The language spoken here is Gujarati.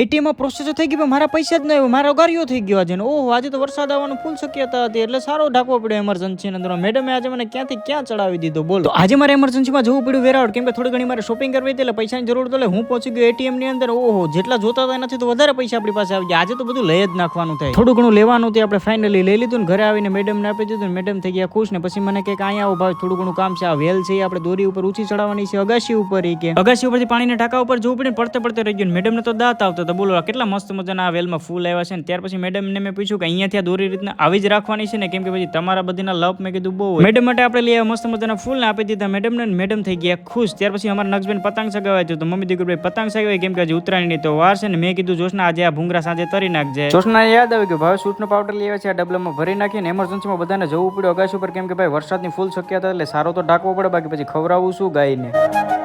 એટીએમમાં પ્રોસેસ થઈ ગઈ મારા પૈસા જ નહીં આવ્યો. મારો ગાડીઓ થઈ ગયો આજે ઓહો, આજે તો વરસાદ આવવાનું ફૂલ શક્યતા હતી. એટલે સારો ઢાંકવો પડ્યો એમરજન્સી અંદર મેડમે આજે મને ક્યાંથી ક્યાં ચડાવી દીધો? બોલો. આજે મારે એમરજન્સીમાં જવું પડ્યું વેરાવળ. કેમ કે થોડી ઘણી મારે શોપિંગ કરવી હતી એટલે પૈસાની જરૂર તો હું પહોંચી ગયો એટીએમની અંદર. ઓહો, જેટલા જોતા હતા એનાથી તો વધારે પૈસા આપણી પાસે આવી ગયા. આજે તો બધું લઈ જ નાખવાનું થાય. થોડું ઘણું લેવાનું હતું આપણે ફાઇનલી લઈ લીધું ને ઘરે આવીને મેડમને આપી દીધું મેડમ થઈ ગયા ખુશ ને પછી મને કે અહીંયા આવો ભાઈ, થોડું ઘણું કામ છે. આ વેલ છે, આપણે દોરી ઉપર ઊંચી ચડાવવાની છે, અગાશી ઉપર કે. અગાશી ઉપરથી પાણીના ટાંકા ઉપર જવું પડે પડતે પડતે રહી ગયું મેડમને તો દાંત આવતો હતો બોલો, કેટલા મસ્ત મજાના આ વેલમાં ફૂલ આવ્યા છે ને, ત્યાર પછી મેડમને મેં પૂછ્યું કે અહીંયાથી આ દોરી રીતના આવી જ રાખવાની છે ને, કેમ કે પછી તમારા બધીના લપ મેં કીધું બહુ મેડમ માટે આપણે લઈ આવ્યા મસ્ત મજાના ફૂલ ને આપી દીધા મેડમને મેડમ થઈ ગયા ખુશ. ત્યાર પછી અમારા નક્ષબેન પતંગ સગાવ્યા છે. તો મમ્મી દીકરી પતંગ સગાવી કેમ કે હજી ઉત્તરાયણની તો વાર છે ને, મેં કીધું જોશના આજે આ ભૂંગરા સાંજે તરી નાખજે. જોશના યાદ આવ્યું કે ભાઈ સૂટનો પાવડર લઈ આવ્યા છે, આ ડબલામાં ભરી નાખીને એમરજન્સીમાં બધાને જવું પડ્યું અગાશ ઉપર, કેમ કે ભાઈ વરસાદની ફૂલ શક્યતા એટલે સારો તો ઢાંકવો પડે, બાકી પછી ખવડાવવું શું ગાયને?